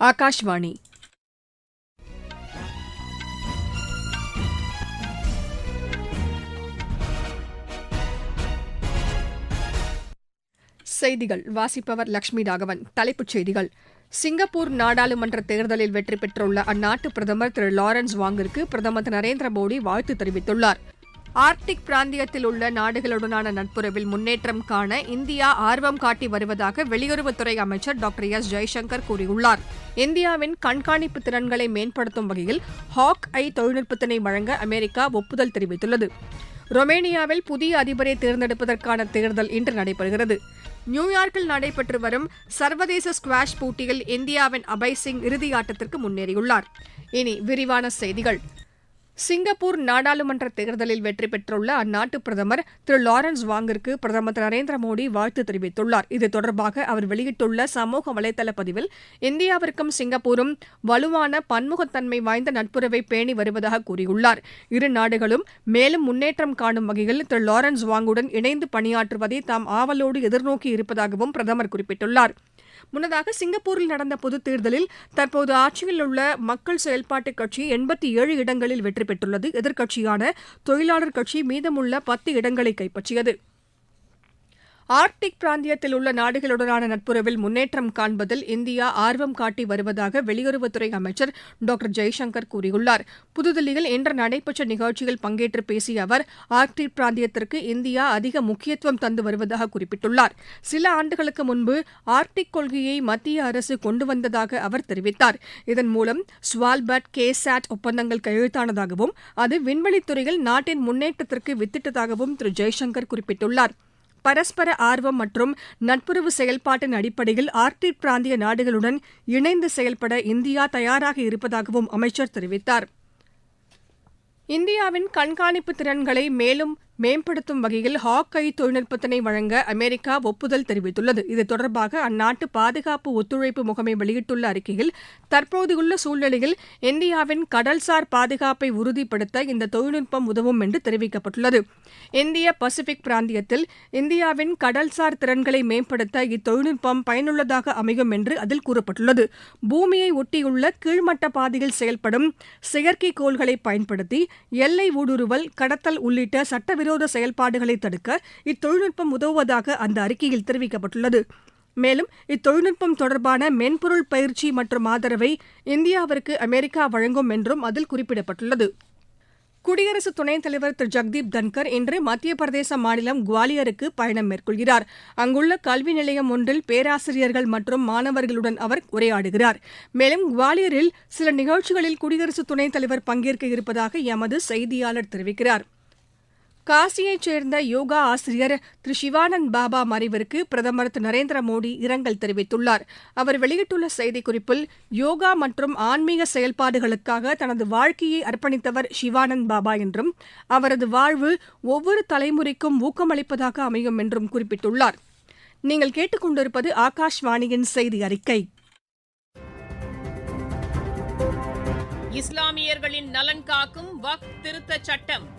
ஆகாஷ்வாணி செய்திகள். வாசிப்பவர் லட்சுமி ராகவன். தலைப்புச் செய்திகள். சிங்கப்பூர் நாடாளுமன்ற தேர்தலில் வெற்றி பெற்றுள்ள அந்நாட்டு பிரதமர் திரு லாரன்ஸ் வாங்கிற்கு பிரதமர் திரு நரேந்திர மோடி வாழ்த்து தெரிவித்துள்ளார். ஆர்டிக் பிராந்தியத்தில் உள்ள நாடுகளுடனான நட்புறவில் முன்னேற்றம் காண இந்தியா ஆர்வம் காட்டி வருவதாக வெளியுறவுத்துறை அமைச்சர் டாக்டர் எஸ் ஜெய்சங்கர் கூறியுள்ளார். இந்தியாவின் கண்காணிப்பு திறன்களை மேம்படுத்தும் வகையில் ஹாக் ஐ தொழில்நுட்பத்தினை வழங்க அமெரிக்கா ஒப்புதல் தெரிவித்துள்ளது. ரொமேனியாவில் புதிய அதிபரை தேர்ந்தெடுப்பதற்கான தேர்தல் இன்று நடைபெறுகிறது. நியூயார்க்கில் நடைபெற்று வரும் சர்வதேச ஸ்குவாஷ் போட்டியில் இந்தியாவின் அபய் சிங் இறுதியாட்டத்திற்கு முன்னேறியுள்ளார். இனி விரிவான செய்திகள். சிங்கப்பூர் நாடாளுமன்ற தேர்தலில் வெற்றி பெற்றுள்ள அந்நாட்டு பிரதமர் திரு லாரன்ஸ் வாங்கிற்கு பிரதமர் திரு நரேந்திர மோடி வாழ்த்து தெரிவித்துள்ளார். இது தொடர்பாக அவர் வெளியிட்டுள்ள சமூக வலைதள பதிவில் இந்தியாவிற்கும் சிங்கப்பூரும் வலுவான பன்முகத்தன்மை வாய்ந்த நட்புறவை பேணி வருவதாக கூறியுள்ளார். இரு நாடுகளும் மேலும் முன்னேற்றம் காணும் வகையில் திரு லாரன்ஸ் வாங்குடன் இணைந்து பணியாற்றுவதை தாம் ஆவலோடு எதிர்நோக்கி இருப்பதாகவும் பிரதமர் குறிப்பிட்டுள்ளார். முன்னதாக சிங்கப்பூரில் நடந்த பொதுத் தேர்தலில் தற்போது ஆட்சியில் உள்ள மக்கள் செயல்பாட்டுக் கட்சி எண்பத்தி ஏழு இடங்களில் வெற்றி பெற்றுள்ளது. எதிர்க்கட்சியான தொழிலாளர் கட்சி மீதமுள்ள பத்து இடங்களை கைப்பற்றியது. ஆர்க்டிக் பிராந்தியத்தில் உள்ள நாடுகளுடனான நட்புறவில் முன்னேற்றம் காண்பதில் இந்தியா ஆர்வம் காட்டி வருவதாக வெளியுறவுத்துறை அமைச்சர் டாக்டர் ஜெய்சங்கர் கூறியுள்ளார். புதுதில்லியில் இன்று நடைபெற்ற நிகழ்ச்சியில் பங்கேற்று பேசிய அவர் ஆர்க்டிக் பிராந்தியத்திற்கு இந்தியா அதிக முக்கியத்துவம் தந்து வருவதாக குறிப்பிட்டுள்ளார். சில ஆண்டுகளுக்கு முன்பு ஆர்க்டிக் கொள்கையை மத்திய அரசு கொண்டு வந்ததாக அவர் தெரிவித்தார். இதன் மூலம் ஸ்வால்பர்ட் கேசாட் ஒப்பந்தங்கள் கையெழுத்தானதாகவும் அது விண்வெளித்துறையில் நாட்டின் முன்னேற்றத்திற்கு வித்திட்டதாகவும் திரு ஜெய்சங்கர் குறிப்பிட்டுள்ளார். பரஸ்பர ஆர்வம் மற்றும் நட்புறவு செயல்பாட்டின் அடிப்படையில் ஆர்டிக் பிராந்திய நாடுகளுடன் இணைந்து செயல்பட இந்தியா தயாராக இருப்பதாகவும் அமைச்சர் தெரிவித்தார். இந்தியாவின் கண்காணிப்பு திறன்களை மேலும் மேம்படுத்தும் வகையில் ஹாக்கை தொழில்நுட்பத்தினை வழங்க அமெரிக்கா ஒப்புதல் தெரிவித்துள்ளது. இது தொடர்பாக அந்நாட்டு பாதுகாப்பு ஒத்துழைப்பு முகமை வெளியிட்டுள்ள அறிக்கையில் தற்போதுள்ள சூழ்நிலையில் இந்தியாவின் கடல்சார் பாதுகாப்பை உறுதிப்படுத்த இந்த தொழில்நுட்பம் உதவும் என்று தெரிவிக்கப்பட்டுள்ளது. இந்திய பசிபிக் பிராந்தியத்தில் இந்தியாவின் கடல்சார் திறன்களை மேம்படுத்த இத்தொழில்நுட்பம் பயனுள்ளதாக அமையும் என்று அதில் கூறப்பட்டுள்ளது. பூமியை ஒட்டியுள்ள கீழ்மட்ட பாதையில் செயல்படும் செயற்கைக்கோள்களை பயன்படுத்தி எல்லை ஊடுருவல் கடத்தல் உள்ளிட்ட சட்டவிரோத செயல்பாடுகளை தடுக்க இத்தொழில்நுட்பம் உதவுவதாக அந்த அறிக்கையில் தெரிவிக்கப்பட்டுள்ளது. மேலும் இத்தொழில்நுட்பம் தொடர்பான மென்பொருள் பயிற்சி மற்றும் ஆதரவை இந்தியாவிற்கு அமெரிக்கா வழங்கும் என்றும் அதில் குறிப்பிடப்பட்டுள்ளது. குடியரசு துணைத் தலைவர் திரு. ஜெக்தீப் தன்கர் இன்று மத்திய பிரதேச மாநிலம் குவாலியருக்கு பயணம் மேற்கொள்கிறார். அங்குள்ள கல்வி நிலையம் ஒன்றில் பேராசிரியர்கள் மற்றும் மாணவர்களுடன் அவர் உரையாடுகிறார். மேலும் குவாலியரில் சில நிகழ்ச்சிகளில் குடியரசு துணைத் தலைவர் பங்கேற்க இருப்பதாக எமது செய்தியாளர் தெரிவிக்கிறார். காசியைச் சேர்ந்த யோகா ஆசிரியர் திரு சிவானந்த் பாபா மறைவிற்கு பிரதமர் திரு நரேந்திர மோடி இரங்கல் தெரிவித்துள்ளார். அவர் வெளியிட்டுள்ள செய்திக்குறிப்பில் யோகா மற்றும் ஆன்மீக செயல்பாடுகளுக்காக தனது வாழ்க்கையை அர்ப்பணித்தவர் சிவானந்த் பாபா என்றும் அவரது வாழ்வு ஒவ்வொரு தலைமுறைக்கும் ஊக்கமளிப்பதாக அமையும் என்றும் குறிப்பிட்டுள்ளார். நீங்கள் கேட்டுக்கொண்டிருப்பது ஆகாஷ்வாணியின் செய்தி அறிக்கை. இஸ்லாமியர்களின் நலன் காக்கும் வக் திருத்த சட்டம்.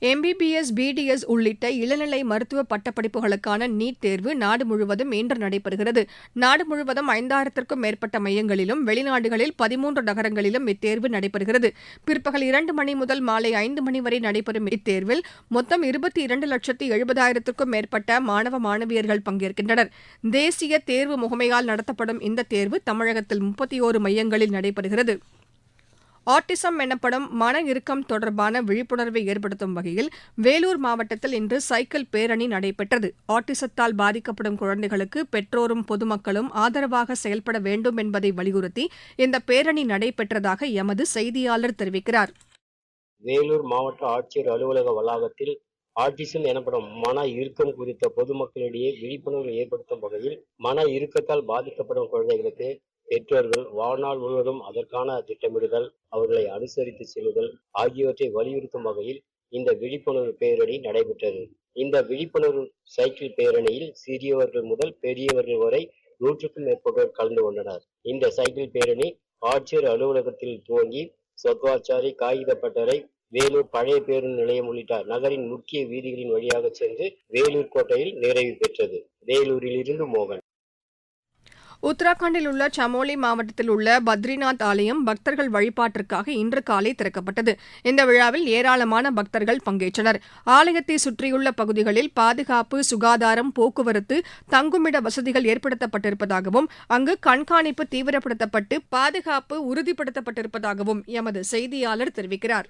எம்பிபிஎஸ் பிடிஎஸ் உள்ளிட்ட இளநிலை மருத்துவ பட்டப்படிப்புகளுக்கான நீட் தேர்வு நாடு முழுவதும் இன்று நடைபெறுகிறது. நாடு முழுவதும் ஐந்தாயிரத்திற்கும் மேற்பட்ட மையங்களிலும் வெளிநாடுகளில் பதிமூன்று நகரங்களிலும் இத்தேர்வு நடைபெறுகிறது. பிற்பகல் இரண்டு மணி முதல் மாலை ஐந்து மணி வரை நடைபெறும் இத்தேர்வில் மொத்தம் இருபத்தி இரண்டு லட்சத்தி எழுபதாயிரத்திற்கும் மேற்பட்ட மாணவ மாணவியர்கள் பங்கேற்கின்றனர். தேசிய தேர்வு முகமையால் நடத்தப்படும் இந்த தேர்வு தமிழகத்தில் முப்பத்தி ஓரு மையங்களில் நடைபெறுகிறது. ஆட்டிசம் எனப்படும் மன இறுக்கம் தொடர்பான விழிப்புணர்வை ஏற்படுத்தும் வகையில் வேலூர் மாவட்டத்தில் இன்று சைக்கிள் பேரணி நடைபெற்றது. ஆட்டிசத்தால் பாதிக்கப்படும் குழந்தைகளுக்கு பெற்றோரும் பொதுமக்களும் ஆதரவாக செயல்பட வேண்டும் என்பதை வலியுறுத்தி இந்த பேரணி நடைபெற்றதாக எமது செய்தியாளர் தெரிவிக்கிறார். வேலூர் மாவட்ட ஆட்சியர் அலுவலக வளாகத்தில் ஆட்டிசம் எனப்படும் மன இறுக்கம் குறித்த பொதுமக்களிடையே விழிப்புணர்வு ஏற்படுத்தும் வகையில் மன இறுக்கத்தால் பாதிக்கப்படும் குழந்தைகளுக்கு பெற்றோர்கள் வாழ்நாள் முழுவதும் அதற்கான திட்டமிடுதல் அவர்களை அனுசரித்து செல்லுதல் ஆகியவற்றை வலியுறுத்தும் வகையில் இந்த விழிப்புணர்வு பேரணி நடைபெற்றது. இந்த விழிப்புணர்வு சைக்கிள் பேரணியில் சிறியவர்கள் முதல் பெரியவர்கள் வரை நூற்றுக்கும் மேற்பட்டோர் கலந்து கொண்டனர். இந்த சைக்கிள் பேரணி ஆட்சியர் அலுவலகத்தில் துவங்கி சத்வாச்சாரி காகிதப்பட்டறை வேலூர் பழைய பேருந்து நிலையம் உள்ளிட்ட நகரின் முக்கிய வீதிகளின் வழியாக சென்று வேலூர் கோட்டையில் நிறைவு பெற்றது. வேலூரிலிருந்து மோகன். உத்தராகண்டில் உள்ள சமோலி மாவட்டத்தில் உள்ள பத்ரிநாத் ஆலயம் பக்தர்கள் வழிபாட்டிற்காக இன்று காலை திறக்கப்பட்டது. இந்த விழாவில் ஏராளமான பக்தர்கள் பங்கேற்றனர். ஆலயத்தை சுற்றியுள்ள பகுதிகளில் பாதுகாப்பு சுகாதாரம் போக்குவரத்து தங்குமிட வசதிகள் ஏற்படுத்தப்பட்டிருப்பதாகவும் அங்கு கண்காணிப்பு தீவிரப்படுத்தப்பட்டு பாதுகாப்பு உறுதிப்படுத்தப்பட்டிருப்பதாகவும் எமது செய்தியாளர் தெரிவிக்கிறார்.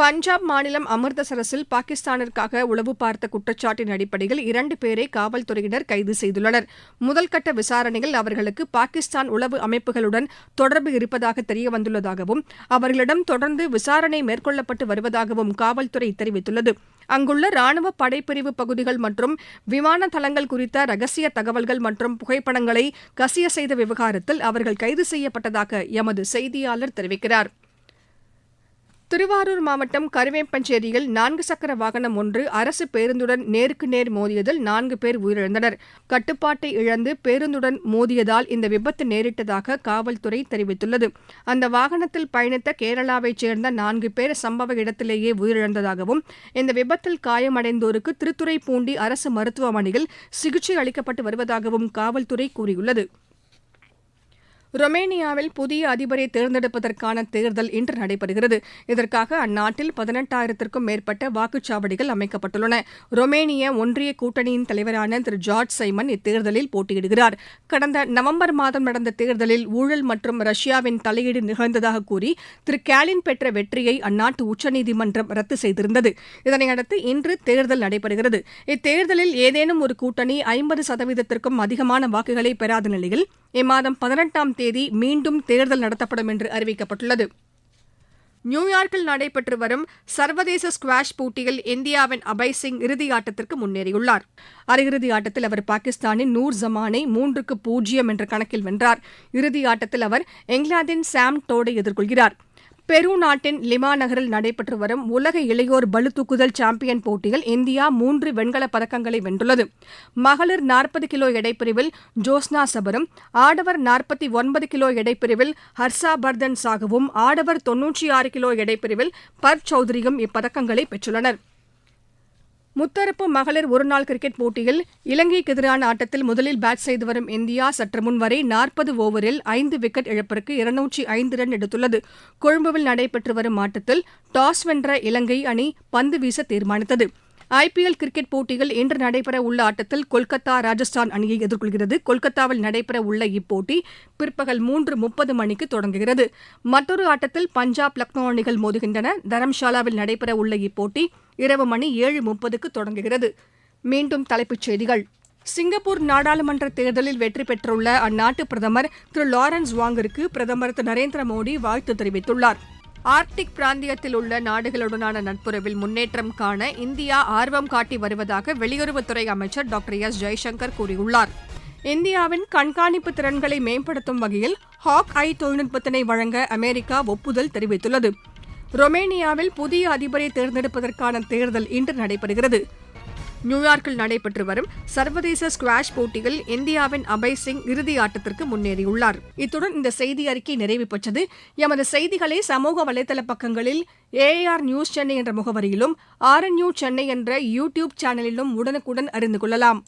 பஞ்சாப் மாநிலம் அமிர்தசரஸில் பாகிஸ்தானிற்காக உளவு பார்த்த குற்றச்சாட்டின் அடிப்படையில் இரண்டு பேரை காவல்துறையினர் கைது செய்துள்ளனர். முதல்கட்ட விசாரணையில் அவர்களுக்கு பாகிஸ்தான் உளவு அமைப்புகளுடன் தொடர்பு இருப்பதாக தெரியவந்துள்ளதாகவும் அவர்களிடம் தொடர்ந்து விசாரணை மேற்கொள்ளப்பட்டு வருவதாகவும் காவல்துறை தெரிவித்துள்ளது. அங்குள்ள ராணுவ படைப்பிரிவு பகுதிகள் மற்றும் விமான தளங்கள் குறித்த ரகசிய தகவல்கள் மற்றும் புகைப்படங்களை கசிய செய்த விவகாரத்தில் அவர்கள் கைது செய்யப்பட்டதாக எமது செய்தியாளர் தெரிவிக்கிறார். திருவாரூர் மாவட்டம் கருவேப்பஞ்சேரியில் நான்கு சக்கர வாகனம் ஒன்று அரசு பேருந்துடன் நேருக்கு நேர் மோதியதில் நான்கு பேர் உயிரிழந்தனர். கட்டுப்பாட்டை இழந்து பேருந்துடன் மோதியதால் இந்த விபத்து நேரிட்டதாக காவல்துறை தெரிவித்துள்ளது. அந்த வாகனத்தில் பயணித்த கேரளாவைச் சேர்ந்த நான்கு பேர் சம்பவ இடத்திலேயே உயிரிழந்ததாகவும் இந்த விபத்தில் காயமடைந்தோருக்கு திருத்துறைப்பூண்டி அரசு மருத்துவமனையில் சிகிச்சை அளிக்கப்பட்டு வருவதாகவும் காவல்துறை கூறியுள்ளது. ரொமேனியாவில் புதிய அதிபரை தேர்ந்தெடுப்பதற்கான தேர்தல் இன்று நடைபெறுகிறது. இதற்காக அந்நாட்டில் பதினெட்டாயிரத்திற்கும் மேற்பட்ட வாக்குச்சாவடிகள் அமைக்கப்பட்டுள்ளன. ரொமேனிய ஒன்றிய கூட்டணியின் தலைவரான திரு ஜார்ஜ் சைமன் இத்தேர்தலில் போட்டியிடுகிறார். கடந்த நவம்பர் மாதம் நடந்த தேர்தலில் ஊழல் மற்றும் ரஷ்யாவின் தலையீடு நிகழ்ந்ததாக கூறி திரு கேலின் பெற்ற வெற்றியை அந்நாட்டு உச்சநீதிமன்றம் ரத்து செய்திருந்தது. இதனையடுத்து இன்று தேர்தல் நடைபெறுகிறது. இத்தேர்தலில் ஏதேனும் ஒரு கூட்டணி ஐம்பது சதவீதத்திற்கும் அதிகமான வாக்குகளை பெறாத நிலையில் இம்மாதம் பதினெட்டாம் தேதி மீண்டும் தேர்தல் நடத்தப்படும் என்று அறிவிக்கப்பட்டுள்ளது. நியூயார்க்கில் நடைபெற்று வரும் சர்வதேச ஸ்குவாஷ் போட்டியில் இந்தியாவின் அபய் சிங் இறுதி ஆட்டத்திற்கு முன்னேறியுள்ளார். அரையிறுதி ஆட்டத்தில் அவர் பாகிஸ்தானின் நூர் ஜமானை மூன்றுக்கு பூஜ்ஜியம் என்ற கணக்கில் வென்றார். இறுதியாட்டத்தில் அவர் இங்கிலாந்தின் சாம் டோடை எதிர்கொள்கிறார். பெரு நாட்டின் லிமா நகரில் நடைபெற்று வரும் உலக இளையோர் பளுதூக்குதல் சாம்பியன் போட்டியில் இந்தியா மூன்று வெண்கலப் பதக்கங்களை வென்றுள்ளது. மகளிர் நாற்பது கிலோ எடைப்பிரிவில் ஜோஸ்னா சபரும் ஆடவர் நாற்பத்தி ஒன்பது கிலோ எடைப்பிரிவில் ஹர்ஷா பர்தன் சாகுவும் ஆடவர் தொன்னூற்றி ஆறு கிலோ எடைப்பிரிவில் பர் சௌத்ரியும் இப்பதக்கங்களை பெற்றுள்ளனர். முத்தரப்பு மகளிர் ஒருநாள் கிரிக்கெட் போட்டியில் இலங்கைக்கு எதிரான ஆட்டத்தில் முதலில் பேட் செய்து வரும் இந்தியா சற்று முன்வரை நாற்பது ஓவரில் ஐந்து விக்கெட் இழப்பிற்கு இருநூற்றி ஐந்து ரன் எடுத்துள்ளது. கொழும்புவில் நடைபெற்று வரும் ஆட்டத்தில் டாஸ் வென்ற இலங்கை அணி பந்து வீச தீர்மானித்தது. ஐபிஎல் கிரிக்கெட் போட்டியில் இன்று நடைபெற உள்ள ஆட்டத்தில் கொல்கத்தா ராஜஸ்தான் அணியை எதிர்கொள்கிறது. கொல்கத்தாவில் நடைபெற உள்ள இப்போட்டி பிற்பகல் மூன்று முப்பது மணிக்கு தொடங்குகிறது. மற்றொரு ஆட்டத்தில் பஞ்சாப் லக்னோ அணிகள் மோதுகின்றன. தரம்ஷாலாவில் நடைபெற உள்ள இப்போட்டி இரவு மணி ஏழு முப்பதுக்கு தொடங்குகிறது. மீண்டும் தலைப்புச் செய்திகள். சிங்கப்பூர் நாடாளுமன்ற தேர்தலில் வெற்றி பெற்றுள்ள அந்நாட்டு பிரதமர் திரு லாரன்ஸ் வாங்கிற்கு பிரதமர் திரு நரேந்திர மோடி வாழ்த்து தெரிவித்துள்ளார். ஆர்க்டிக் பிராந்தியத்தில் உள்ள நாடுகளுடனான நட்புறவில் முன்னேற்றம் காண இந்தியா ஆர்வம் காட்டி வருவதாக வெளியுறவுத்துறை அமைச்சர் டாக்டர் எஸ் ஜெய்சங்கர் கூறியுள்ளார். இந்தியாவின் கண்காணிப்பு திறன்களை மேம்படுத்தும் வகையில் ஹாக் ஐ தொழில்நுட்பத்தினை வழங்க அமெரிக்கா ஒப்புதல் தெரிவித்துள்ளது. ரொமேனியாவில் புதிய அதிபரை தேர்ந்தெடுப்பதற்கான தேர்தல் இன்று நடைபெறுகிறது. நியூயார்க்கில் நடைபெற்று வரும் சர்வதேச ஸ்குவாஷ் போட்டியில் இந்தியாவின் அபய் சிங் இறுதி ஆட்டத்திற்கு முன்னேறியுள்ளார். இத்துடன் இந்த செய்தி அறிக்கை நிறைவு பெற்றது. எமது செய்திகளை சமூக வலைதள பக்கங்களில் ஏஆர் நியூஸ் சென்னை என்ற முகவரியிலும் ஆர் என் சென்னை என்ற யூ டியூப் சேனலிலும் உடனுக்குடன் அறிந்து கொள்ளலாம்.